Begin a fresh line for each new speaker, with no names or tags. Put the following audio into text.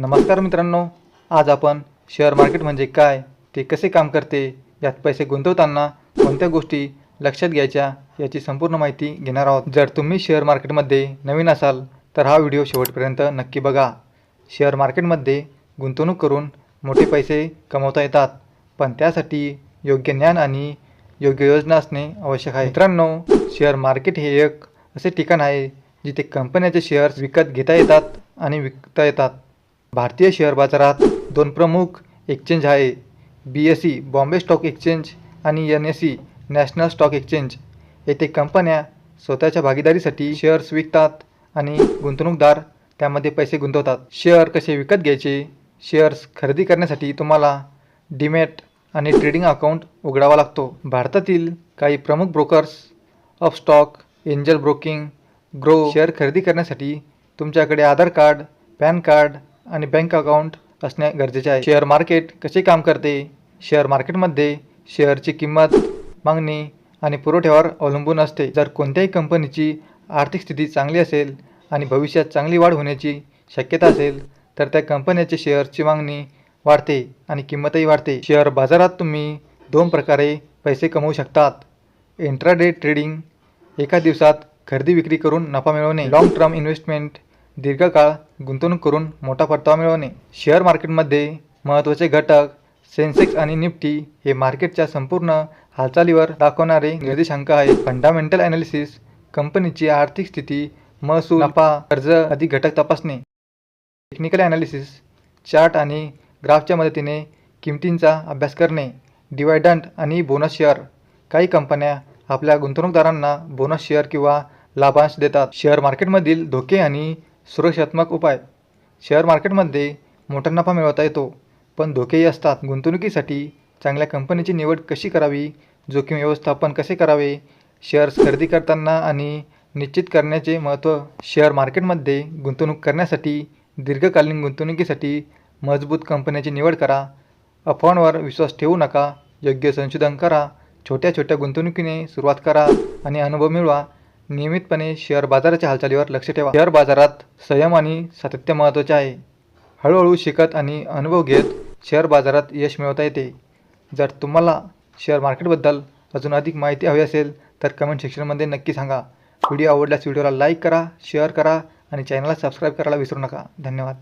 नमस्कार मित्रांनो आज आपण शेअर मार्केट म्हणजे काय ते कसे काम करते यात पैसे गुंतवताना कोणत्या गोष्टी लक्षात घ्यायच्या याची संपूर्ण माहिती घेणार आहोत. जर तुम्ही शेअर मार्केटमध्ये नवीन असाल तर हा व्हिडिओ शेवटपर्यंत नक्की बघा. शेअर मार्केटमध्ये गुंतवणूक करून मोठे पैसे कमवता येतात पण त्यासाठी योग्य ज्ञान आणि योग्य योजना असणे आवश्यक आहे. मित्रांनो शेअर मार्केट हे एक असे ठिकाण आहे जिथे कंपन्याचे शेअर्स विकत घेता येतात आणि विकता येतात. भारतीय शेअर बाजारात दोन प्रमुख एक्सचेंज आहे. B S C Bombay stock exchange आणि N S C national stock exchange. येथे कंपन्या स्वतःच्या भागीदारीसाठी शेअर्स विकतात आणि गुंतवणूकदार त्यामध्ये पैसे गुंतवतात. शेअर कसे विकत घ्यायचे? शेअर्स खरेदी करण्यासाठी तुम्हाला डीमॅट आणि ट्रेडिंग अकाउंट उघडावा लागतो. भारतातील काही प्रमुख brokers Upstox Angel broking Groww share खरेदी करण्यासाठी तुमच्याकडे आधार कार्ड पॅन कार्ड आणि बँक अकाउंट असणे गरजेचे आहे. शेअर मार्केट कसे काम करते? शेअर मार्केटमध्ये शेअरची किंमत मागणी आणि पुरवठ्यावर अवलंबून असते. जर कोणत्याही कंपनीची आर्थिक स्थिती चांगली असेल आणि भविष्यात चांगली वाढ होण्याची शक्यता असेल तर त्या कंपन्याचे शेअरची मागणी वाढते आणि किंमतही वाढते. शेअर बाजारात तुम्ही दोन प्रकारे पैसे कमवू शकतात. इंट्राडे ट्रेडिंग एका दिवसात खरेदी विक्री करून नफा मिळवणे. लाँग टर्म इन्व्हेस्टमेंट दीर्घकाळ गुंतवणूक करून मोठा परतावा मिळवणे. शेअर मार्केटमध्ये महत्त्वाचे घटक सेन्सेक्स आणि निफ्टी हे मार्केटच्या संपूर्ण हालचालीवर दाखवणारे निर्देशांक आहेत. फंडामेंटल ॲनालिसिस कंपनीची आर्थिक स्थिती महसूल नफा कर्ज आदी घटक तपासणे. टेक्निकल ॲनालिसिस चार्ट आणि ग्राफच्या मदतीने किमतींचा अभ्यास करणे. डिवायडंट आणि बोनस शेअर काही कंपन्या आपल्या गुंतवणूकदारांना बोनस शेअर किंवा लाभांश देतात. शेअर मार्केटमधील धोके आणि सुरक्षात्मक उपाय. शेअर मार्केटमध्ये मोठा नफा मिळवता येतो पण धोकेही असतात. गुंतवणुकीसाठी चांगल्या कंपनीची निवड कशी करावी? जोखीम व्यवस्थापन कसे करावे? शेअर्स खरेदी करताना आणि निश्चित करण्याचे महत्त्व शेअर मार्केटमध्ये गुंतवणूक करण्यासाठी दीर्घकालीन गुंतवणुकीसाठी मजबूत कंपन्याची निवड करा. अफवांवर विश्वास ठेवू नका. योग्य संशोधन करा. छोट्या छोट्या गुंतवणुकीने सुरुवात करा आणि अनुभव मिळवा. नियमितपणे शेअर बाजाराच्या हालचालीवर लक्ष ठेवा. शेअर बाजारात संयम आणि सातत्य महत्त्वाचे आहे. हळूहळू शिकत आणि अनुभव घेत शेअर बाजारात यश मिळवता येते. जर तुम्हाला शेअर मार्केटबद्दल अजून अधिक माहिती हवी असेल तर कमेंट सेक्शनमध्ये नक्की सांगा. व्हिडिओ आवडल्यास व्हिडिओला लाईक करा शेअर करा आणि चॅनलला सबस्क्राईब करायला विसरू नका. धन्यवाद.